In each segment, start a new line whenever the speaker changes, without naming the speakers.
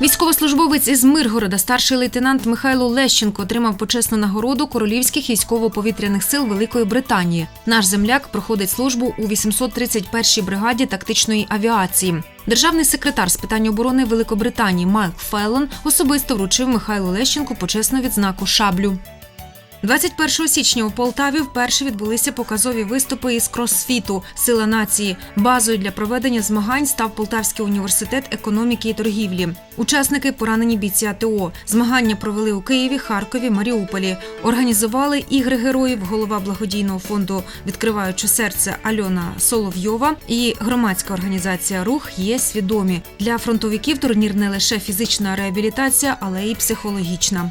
Військовослужбовець із Миргорода, старший лейтенант Михайло Лещенко, отримав почесну нагороду королівських військово-повітряних сил Великої Британії. Наш земляк проходить службу у 831-й бригаді тактичної авіації. Державний секретар з питань оборони Великобританії Майк Феллон особисто вручив Михайлу Лещенку почесну відзнаку шаблю. 21 січня у Полтаві вперше відбулися показові виступи із кросфіту Сила нації. Базою для проведення змагань став Полтавський університет економіки і торгівлі. Учасники поранені бійці АТО. Змагання провели у Києві, Харкові, Маріуполі. Організували ігри героїв голова благодійного фонду Відкриваючи серце Альона Соловйова і громадська організація Рух є свідомі. Для фронтовиків турнір не лише фізична реабілітація, але й психологічна.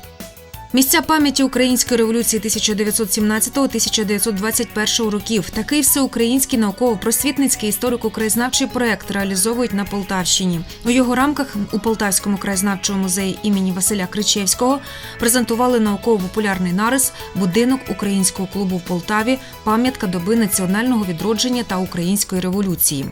Місця пам'яті української революції 1917-1921 років. Такий всеукраїнський науково-просвітницький історико-краєзнавчий проект реалізовують на Полтавщині. У його рамках у Полтавському краєзнавчому музеї імені Василя Кричевського презентували науково-популярний нарис Будинок українського клубу в Полтаві, пам'ятка доби національного відродження та української революції.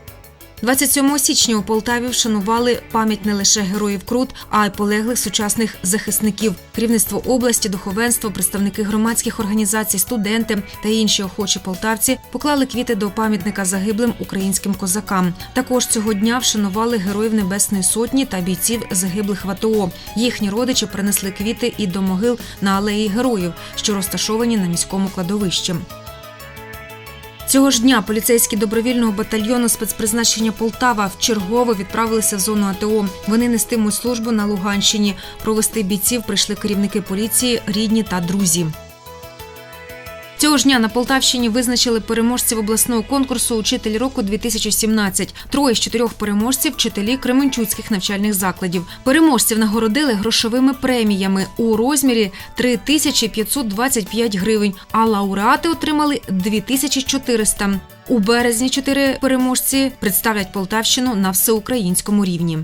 27 січня у Полтаві вшанували пам'ять не лише героїв Крут, а й полеглих сучасних захисників. Керівництво області, духовенство, представники громадських організацій, студенти та інші охочі полтавці поклали квіти до пам'ятника загиблим українським козакам. Також цього дня вшанували героїв Небесної Сотні та бійців загиблих в АТО. Їхні родичі принесли квіти і до могил на алеї героїв, що розташовані на міському кладовищі. Цього ж дня поліцейські добровільного батальйону спецпризначення Полтава вчергово відправилися в зону АТО. Вони нестимуть службу на Луганщині. Провести бійців прийшли керівники поліції, рідні та друзі. Цього ж дня на Полтавщині визначили переможців обласного конкурсу Учитель року 2017 Троє з чотирьох переможців вчителі Кременчуцьких навчальних закладів. Переможців нагородили грошовими преміями у розмірі 3525 гривень, а лауреати отримали 2400. У березні чотири переможці представлять Полтавщину на всеукраїнському рівні.